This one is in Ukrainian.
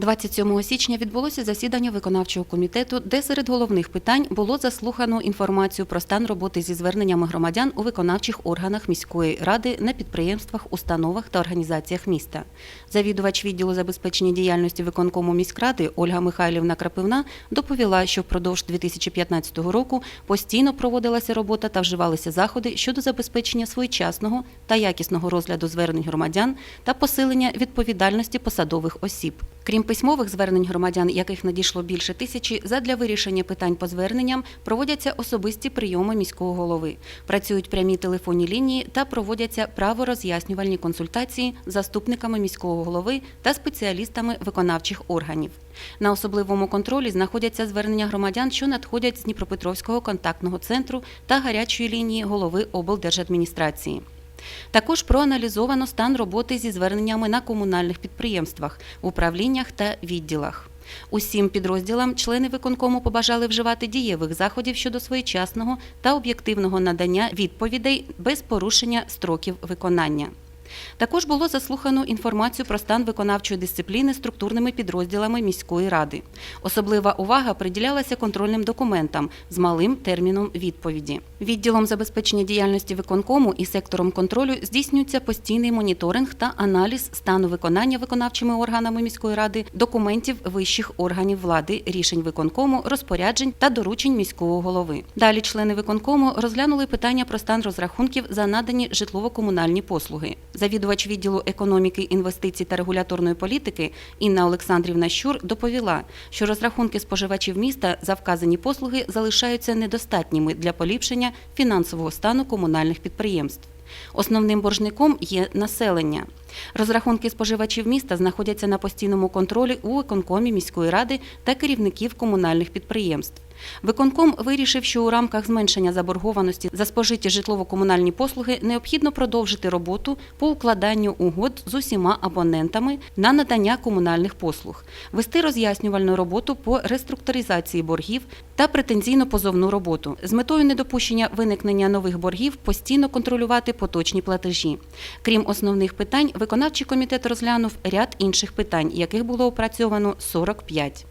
27 січня відбулося засідання виконавчого комітету, де серед головних питань було заслухано інформацію про стан роботи зі зверненнями громадян у виконавчих органах міської ради на підприємствах, установах та організаціях міста. Завідувач відділу забезпечення діяльності виконкому міськради Ольга Михайлівна Крапивна доповіла, що впродовж 2015 року постійно проводилася робота та вживалися заходи щодо забезпечення своєчасного та якісного розгляду звернень громадян та посилення відповідальності посадових осіб. Крім письмових звернень громадян, яких надійшло більше тисячі, задля вирішення питань по зверненням проводяться особисті прийоми міського голови, працюють прямі телефонні лінії та проводяться правороз'яснювальні консультації з заступниками міського голови та спеціалістами виконавчих органів. На особливому контролі знаходяться звернення громадян, що надходять з Дніпропетровського контактного центру та гарячої лінії голови облдержадміністрації. Також проаналізовано стан роботи зі зверненнями на комунальних підприємствах, управліннях та відділах. Усім підрозділам члени виконкому побажали вживати дієвих заходів щодо своєчасного та об'єктивного надання відповідей без порушення строків виконання. Також було заслухано інформацію про стан виконавчої дисципліни структурними підрозділами міської ради. Особлива увага приділялася контрольним документам з малим терміном відповіді. Відділом забезпечення діяльності виконкому і сектором контролю здійснюється постійний моніторинг та аналіз стану виконання виконавчими органами міської ради документів вищих органів влади, рішень виконкому, розпоряджень та доручень міського голови. Далі члени виконкому розглянули питання про стан розрахунків за надані житлово-комунальні послуги. Завідувач відділу економіки, інвестицій та регуляторної політики Інна Олександрівна Щур доповіла, що розрахунки споживачів міста за вказані послуги залишаються недостатніми для поліпшення фінансового стану комунальних підприємств. Основним боржником є населення. Розрахунки споживачів міста знаходяться на постійному контролі у виконкомі міської ради та керівників комунальних підприємств. Виконком вирішив, що у рамках зменшення заборгованості за спожиті житлово-комунальні послуги необхідно продовжити роботу по укладанню угод з усіма абонентами на надання комунальних послуг, вести роз'яснювальну роботу по реструктуризації боргів та претензійно-позовну роботу з метою недопущення виникнення нових боргів постійно контролювати поточні платежі. Крім основних питань, виконавчий комітет розглянув ряд інших питань, яких було опрацьовано 45.